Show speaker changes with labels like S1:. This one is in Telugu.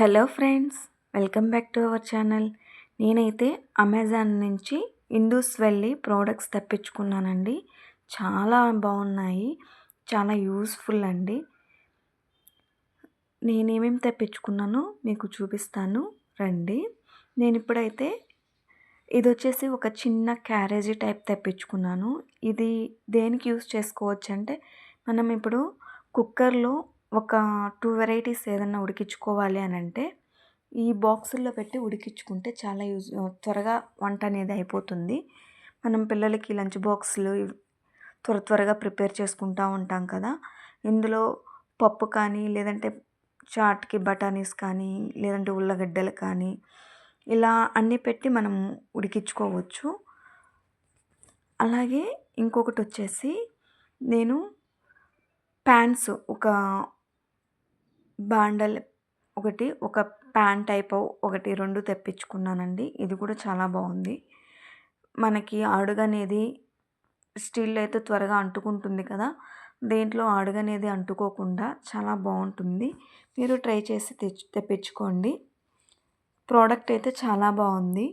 S1: Hello friends welcome back to our channel. నేనైతే అమెజాన్ నుంచి ఇండూస్ వెళ్ళి ప్రోడక్ట్స్ తెప్పించుకున్నానండి. చాలా బాగున్నాయి చాలా యూస్ఫుల్ అండి. నేనేమేమి తెప్పించుకున్నానో మీకు చూపిస్తాను. రండి. నేను ఇప్పుడైతే ఇది వచ్చేసి ఒక చిన్న క్యారేజీ టైప్ తెప్పించుకున్నాను. ఇది దేనికి యూస్ చేసుకోవచ్చు అంటే మనం ఇప్పుడు కుక్కర్లో ఒక టూ వెరైటీస్ ఏదన్నా ఉడికించుకోవాలి అని అంటే ఈ బాక్సుల్లో పెట్టి ఉడికించుకుంటే చాలా యూజ్ త్వరగా వంట అనేది అయిపోతుంది. మనం పిల్లలకి లంచ్ బాక్సులు త్వర త్వరగా ప్రిపేర్ చేసుకుంటూ ఉంటాం కదా. ఇందులో పప్పు కానీ లేదంటే చాట్కి బఠానీస్ కానీ లేదంటే ఉల్లగడ్డలు కానీ ఇలా అన్నీ పెట్టి మనం ఉడికించుకోవచ్చు. అలాగే ఇంకొకటి వచ్చేసి నేను ప్యాన్స్ ఒక బాండల్ ఒకటి ఒక ప్యాన్ టైప్ ఒకటి రెండు తెప్పించుకున్నానండి. ఇది కూడా చాలా బాగుంది. మనకి అడుగనేది స్టీల్ అయితే త్వరగా అంటుకుంటుంది కదా దేంట్లో అడుగనేది అంటుకోకుండా చాలా బాగుంటుంది. మీరు ట్రై చేసి తెచ్చు తెప్పించుకోండి. ప్రోడక్ట్ అయితే చాలా బాగుంది.